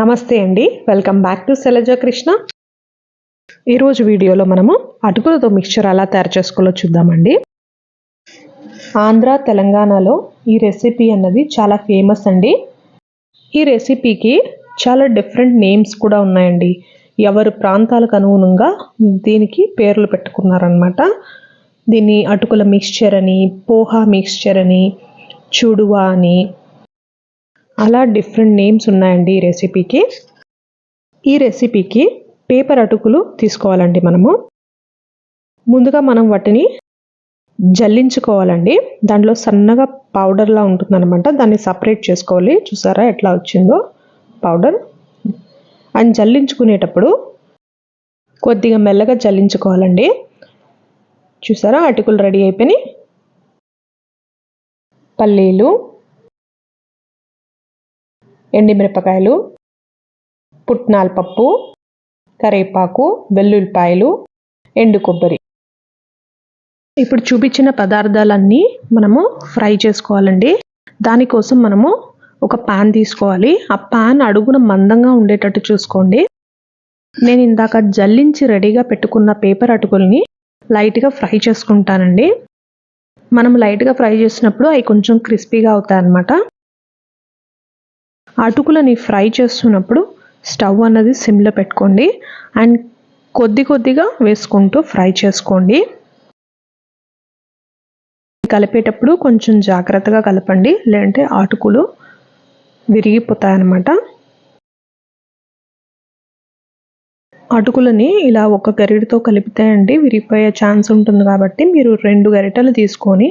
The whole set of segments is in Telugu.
నమస్తే అండి. Welcome back to Shailaja Krishna ఈరోజు వీడియోలో మనము అటుకులతో మిక్చర్ ఎలా తయారు చేసుకోవాలో చూద్దామండి. ఆంధ్ర తెలంగాణలో ఈ రెసిపీ అన్నది చాలా ఫేమస్ అండి. ఈ రెసిపీకి చాలా డిఫరెంట్ నేమ్స్ కూడా ఉన్నాయండి. ఎవరి ప్రాంతాలకు అనుగుణంగా దీనికి పేర్లు పెట్టుకున్నారనమాట దీన్ని అటుకుల మిక్స్చర్ అని పోహా మిక్స్చర్ అని చుడువా అని అలా డిఫరెంట్ నేమ్స్ ఉన్నాయండి ఈ రెసిపీకి ఈ రెసిపీకి పేపర్ అటుకులు తీసుకోవాలండి మనము. ముందుగా మనం వాటిని జల్లించుకోవాలండి. దాంట్లో సన్నగా పౌడర్లా ఉంటుందన్నమాట. దాన్ని సపరేట్ చేసుకోవాలి. చూసారా ఎట్లా వచ్చిందో పౌడర్ అండ్ జల్లించుకునేటప్పుడు కొద్దిగా మెల్లగా జల్లించుకోవాలండి. చూసారా? అటుకులు రెడీ అయిపోయినాయి. పల్లీలు ఎండిమిరపకాయలు పుట్నాల పప్పు కరేపాకు వెల్లుల్లిపాయలు ఎండు కొబ్బరి. ఇప్పుడు చూపించిన పదార్థాలన్నీ మనము ఫ్రై చేసుకోవాలండి. దానికోసం మనము ఒక పాన్ తీసుకోవాలి. ఆ పాన్ అడుగున మందంగా ఉండేటట్టు చూసుకోండి. నేను ఇందాక జల్లించి రెడీగా పెట్టుకున్న పేపర్ అటుకుల్ని లైట్గా ఫ్రై చేసుకుంటానండి. మనం లైట్గా ఫ్రై చేసినప్పుడు అవి కొంచెం క్రిస్పీగా అవుతాయి అన్నమాట అటుకులని ఫ్రై చేస్తున్నప్పుడు స్టవ్ అన్నది సిమ్లో పెట్టుకోండి అండ్ కొద్ది కొద్దిగా వేసుకుంటూ ఫ్రై చేసుకోండి. కలిపేటప్పుడు కొంచెం జాగ్రత్తగా కలపండి లేదంటే అటుకులు విరిగిపోతాయన్నమాట. అటుకులని ఇలా ఒక గరిటతో కలిపితే అండి విరిగిపోయే ఛాన్స్ ఉంటుంది కాబట్టి మీరు రెండు గరిటలు తీసుకొని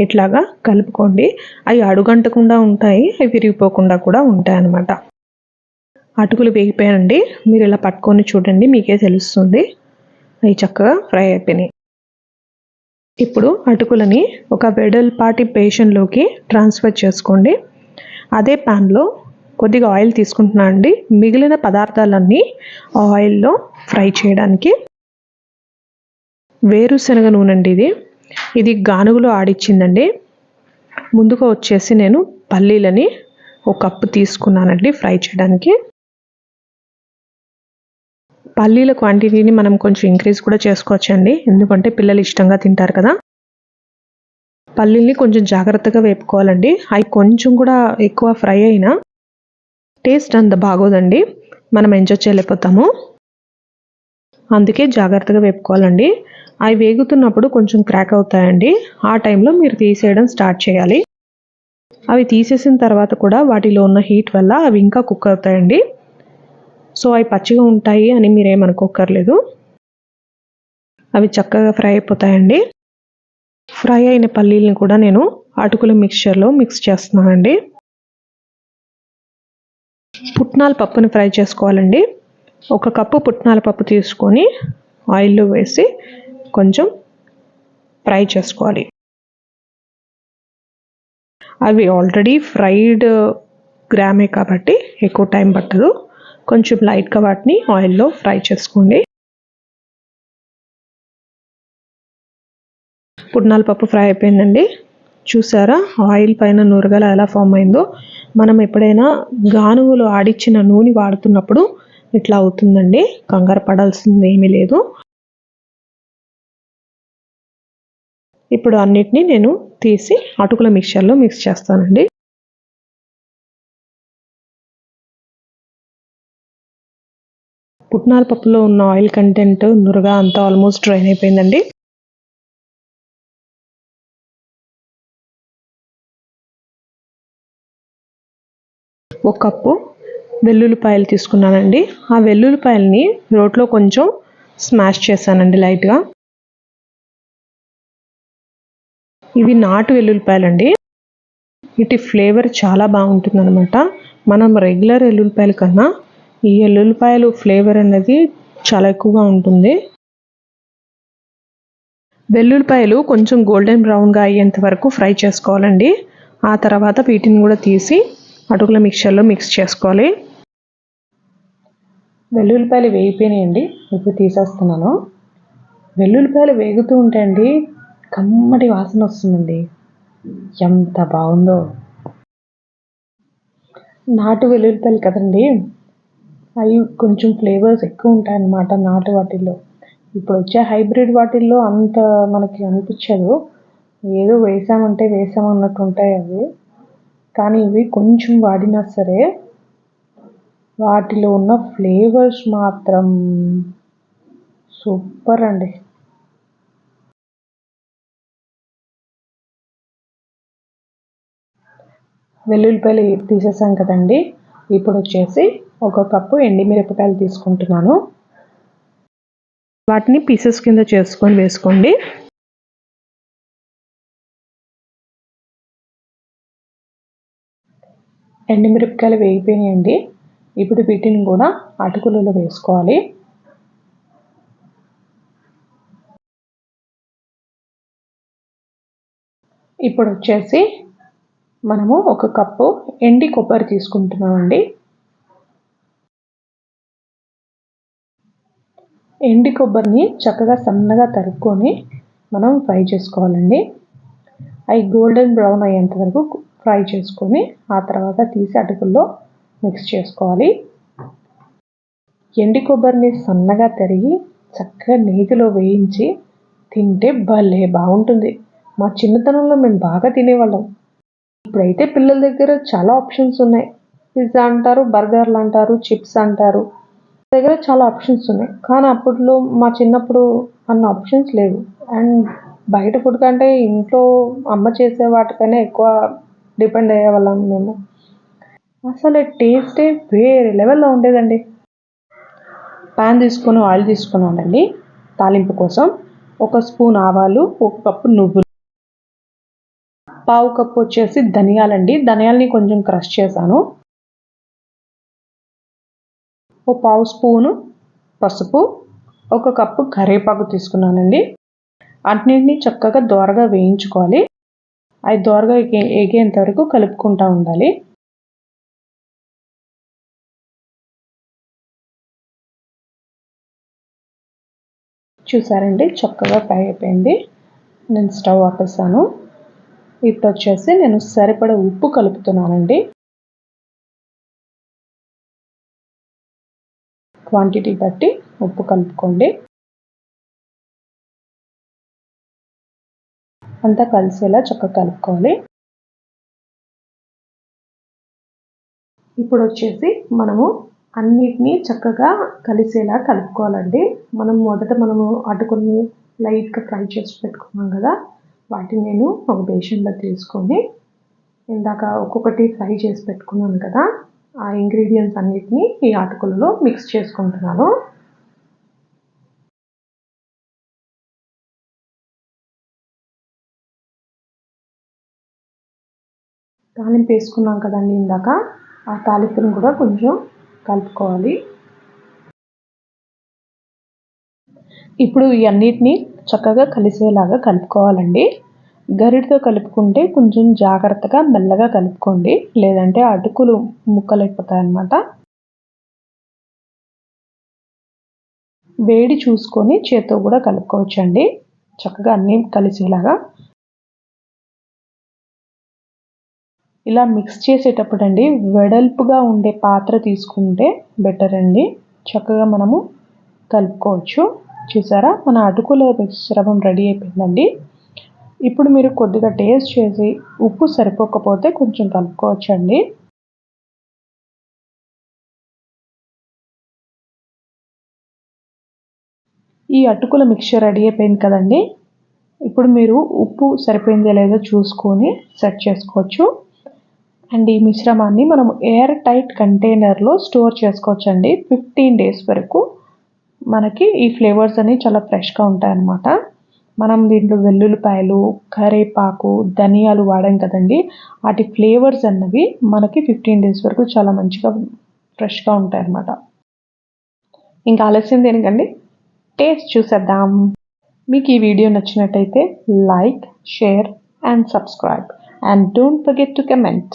ఇట్లాగా కలుపుకోండి. అవి అడుగంటకుండా ఉంటాయి అవి విరిగిపోకుండా కూడా ఉంటాయి అన్నమాట. అటుకులు వేగిపోయానండి మీరు ఇలా పట్టుకొని చూడండి మీకే తెలుస్తుంది. అవి చక్కగా ఫ్రై అయిపోయినాయి. ఇప్పుడు అటుకులని ఒక వెడల్పాటి పేషన్లోకి ట్రాన్స్ఫర్ చేసుకోండి. అదే ప్యాన్లో కొద్దిగా ఆయిల్ తీసుకుంటున్నా అండి. మిగిలిన పదార్థాలన్నీ ఆయిల్లో ఫ్రై చేయడానికి వేరుశనగ నూనె అండి ఇది. ఇది గానుగులో ఆడిచ్చిందండి. ముందుగా వచ్చేసి నేను పల్లీలని ఒక కప్పు తీసుకున్నానండి ఫ్రై చేయడానికి. పల్లీల క్వాంటిటీని మనం కొంచెం ఇంక్రీజ్ కూడా చేసుకోవచ్చండి. ఎందుకంటే పిల్లలు ఇష్టంగా తింటారు కదా. పల్లీల్ని కొంచెం జాగ్రత్తగా వేపుకోవాలండి. అవి కొంచెం కూడా ఎక్కువ ఫ్రై అయినా టేస్ట్ అంత బాగోదండి. మనం ఎంజాయ్ చేయలేకపోతాము. అందుకే జాగ్రత్తగా వేపుకోవాలండి. అవి వేగుతున్నప్పుడు కొంచెం క్రాక్ అవుతాయండి. ఆ టైంలో మీరు తీసేయడం స్టార్ట్ చేయాలి. అవి తీసేసిన తర్వాత కూడా వాటిలో ఉన్న హీట్ వల్ల అవి ఇంకా కుక్ అవుతాయండి. సో అవి పచ్చిగా ఉంటాయి అని మీరేమనుకోకర్లేదు అవి చక్కగా ఫ్రై అయిపోతాయండి. ఫ్రై అయిన పల్లీలను కూడా నేను అటుకుల మిక్చర్లో మిక్స్ చేస్తున్నానండి. పుట్నాల పప్పుని ఫ్రై చేసుకోవాలండి. ఒక కప్పు పుట్నాల పప్పు తీసుకొని ఆయిల్లో వేసి కొంచెం ఫ్రై చేసుకోవాలి. అవి ఆల్రెడీ ఫ్రైడ్ గ్రామే కాబట్టి ఎక్కువ టైం పట్టదు. కొంచెం లైట్గా వాటిని ఆయిల్లో ఫ్రై చేసుకోండి. పుట్నాల పప్పు ఫ్రై అయిపోయిందండి. చూసారా? ఆయిల్ పైన నురగల ఎలా ఫామ్ అయిందో. మనం ఎప్పుడైనా గానుగులు ఆడిచ్చిన నూనె వాడుతున్నప్పుడు ఇట్లా అవుతుందండి. కంగారు పడాల్సింది ఏమీ లేదు. ఇప్పుడు అన్నిటినీ నేను తీసి అటుకుల మిక్చర్లో మిక్స్ చేస్తానండి. పుట్నాల పప్పులో ఉన్న ఆయిల్ కంటెంట్ నురగా అంతా ఆల్మోస్ట్ డ్రైన్ అయిపోయిందండి. ఒక కప్పు వెల్లుల్లిపాయలు తీసుకున్నానండి. ఆ వెల్లుల్లిపాయలని రోట్లో కొంచెం స్మాష్ చేశానండి లైట్గా. ఇవి నాటు వెల్లుల్లిపాయలండి. వీటి ఫ్లేవర్ చాలా బాగుంటుంది అనమాట మనం రెగ్యులర్ వెల్లుల్లిపాయల కన్నా ఈ వెల్లుల్లిపాయలు ఫ్లేవర్ అనేది చాలా ఎక్కువగా ఉంటుంది. వెల్లుల్లిపాయలు కొంచెం గోల్డెన్ బ్రౌన్గా అయ్యేంత వరకు ఫ్రై చేసుకోవాలండి. ఆ తర్వాత వీటిని కూడా తీసి అటుకుల మిక్చర్లో మిక్స్ చేసుకోవాలి. వెల్లుల్లిపాయలు వేగిపోయినాయండి. ఇప్పుడు తీసేస్తున్నాను. వెల్లుల్లిపాయలు వేగుతూ ఉంటే అండి కమ్మటి వాసన వస్తుందండి. ఎంత బాగుందో. నాటు వెల్లుల్లిపాయలు కదండి. అవి కొంచెం ఫ్లేవర్స్ ఎక్కువ ఉంటాయన్నమాట నాటు వాటిల్లో. ఇప్పుడు వచ్చే హైబ్రిడ్ వాటిల్లో అంత మనకి అనిపించదు. ఏదో వేసామంటే వేసామన్నట్టు ఉంటాయి అవి. కానీ ఇవి కొంచెం వాడినా సరే వాటిలో ఉన్న ఫ్లేవర్స్ మాత్రం సూపర్ అండి. వెల్లుల్లిపాయలు తీసేసాం కదండి. ఇప్పుడు వచ్చేసి ఒక కప్పు ఎండిమిరపకాయలు తీసుకుంటున్నాను. వాటిని పీసెస్ కింద చేసుకొని వేసుకోండి. ఎండుమిరపకాయలు వేగిపోయినాయండి. ఇప్పుడు వీటిని కూడా అటుకులలో వేసుకోవాలి. ఇప్పుడు వచ్చేసి మనము ఒక కప్పు ఎండి కొబ్బరి తీసుకుంటున్నామండి. ఎండి కొబ్బరిని చక్కగా సన్నగా తరుక్కొని మనం ఫ్రై చేసుకోవాలండి. అవి గోల్డెన్ బ్రౌన్ అయ్యేంత వరకు ఫ్రై చేసుకొని ఆ తర్వాత తీసి అటుకుల్లో మిక్స్ చేసుకోవాలి. ఎండి కొబ్బరిని సన్నగా తరిగి చక్కగా నేతిలో వేయించి తింటే భలే బాగుంటుంది. మా చిన్నతనంలో మేము బాగా తినేవాళ్ళం. ఇప్పుడైతే పిల్లల దగ్గర చాలా ఆప్షన్స్ ఉన్నాయి. పిజ్జా అంటారు బర్గర్లు అంటారు చిప్స్ అంటారు. దగ్గర చాలా ఆప్షన్స్ ఉన్నాయి. కానీ అప్పట్లో మా చిన్నప్పుడు అన్న ఆప్షన్స్ లేవు. అండ్ బయట ఫుడ్ కంటే ఇంట్లో అమ్మ చేసే వాటికైనా ఎక్కువ డిపెండ్ అయ్యేవాళ్ళం మేము. అసలు టేస్టే వేరే లెవెల్లో ఉండేదండి. ప్యాన్ తీసుకొని ఆయిల్ తీసుకున్నానండి తాలింపు కోసం ఒక స్పూన్ ఆవాలు ఒక కప్పు నువ్వులు. పావు కప్పు వచ్చేసి ధనియాలండి. ధనియాలని కొంచెం క్రష్ చేశాను. ఓ పావు స్పూను పసుపు ఒక కప్పు కరివేపాకు తీసుకున్నానండి. అన్నింటినీ చక్కగా దోరగా వేయించుకోవాలి. అది దోరగా ఎగేంత వరకు కలుపుకుంటూ ఉండాలి. చూసారండి? చక్కగా ఫ్రై అయిపోయింది. నేను స్టవ్ ఆపేసాను. ఇప్పుడు వచ్చేసి నేను సరిపడ ఉప్పు కలుపుతున్నానండి. క్వాంటిటీ బట్టి ఉప్పు కలుపుకోండి. అంతా కలిసేలా చక్కగా కలుపుకోవాలి. ఇప్పుడు వచ్చేసి మనము అన్నిటినీ చక్కగా కలిసేలా కలుపుకోవాలండి. మనం మొదట మనము అటుకుని లైట్గా ఫ్రై చేసి పెట్టుకున్నాం కదా వాటిని నేను ఒక బేషన్లో తీసుకొని ఇందాక ఒక్కొక్కటి ఫ్రై చేసి పెట్టుకున్నాను కదా ఆ ఇంగ్రీడియంట్స్ అన్నిటినీ ఈ అటుకులలో మిక్స్ చేసుకుంటున్నాను. తాలింపు వేసుకున్నాం కదండి ఇందాక. ఆ తాలింపును కూడా కొంచెం కలుపుకోవాలి. ఇప్పుడు ఇవన్నిటిని చక్కగా కలిసేలాగా కలుపుకోవాలండి. గరిటితో కలుపుకుంటే కొంచెం జాగ్రత్తగా మెల్లగా కలుపుకోండి. లేదంటే అటుకులు ముక్కలైపోతాయి అన్నమాట. వేడి చూసుకొని చేత్తో కూడా కలుపుకోవచ్చండి. చక్కగా అన్నీ కలిసేలాగా ఇలా మిక్స్ చేసేటప్పుడు అండి వెడల్పుగా ఉండే పాత్ర తీసుకుంటే బెటర్ అండి. చక్కగా మనము కలుపుకోవచ్చు. చూసారా? మన అటుకుల మిశ్రమం రెడీ అయిపోయిందండి. ఇప్పుడు మీరు కొద్దిగా టేస్ట్ చేసి ఉప్పు సరిపోకపోతే కొంచెం కలుపుకోవచ్చండి. ఈ అటుకుల మిక్చర్ రెడీ అయిపోయింది కదండి. ఇప్పుడు మీరు ఉప్పు సరిపోయిందో లేదో చూసుకొని సెట్ చేసుకోవచ్చు. అండ్ ఈ మిశ్రమాన్ని మనం ఎయిర్ టైట్ కంటైనర్లో స్టోర్ చేసుకోవచ్చండి. ఫిఫ్టీన్ డేస్ వరకు మనకి ఈ ఫ్లేవర్స్ అనేవి చాలా ఫ్రెష్గా ఉంటాయన్నమాట. మనం దీంట్లో వెల్లుల్లిపాయలు కరేపాకు ధనియాలు వాడాం కదండి. వాటి ఫ్లేవర్స్ అన్నవి మనకి ఫిఫ్టీన్ డేస్ వరకు చాలా మంచిగా ఫ్రెష్గా ఉంటాయి అన్నమాట ఇంకా ఆలస్యం దేనికండి? టేస్ట్ చూసేద్దాం. మీకు ఈ వీడియో నచ్చినట్టయితే like share and subscribe and don't forget to comment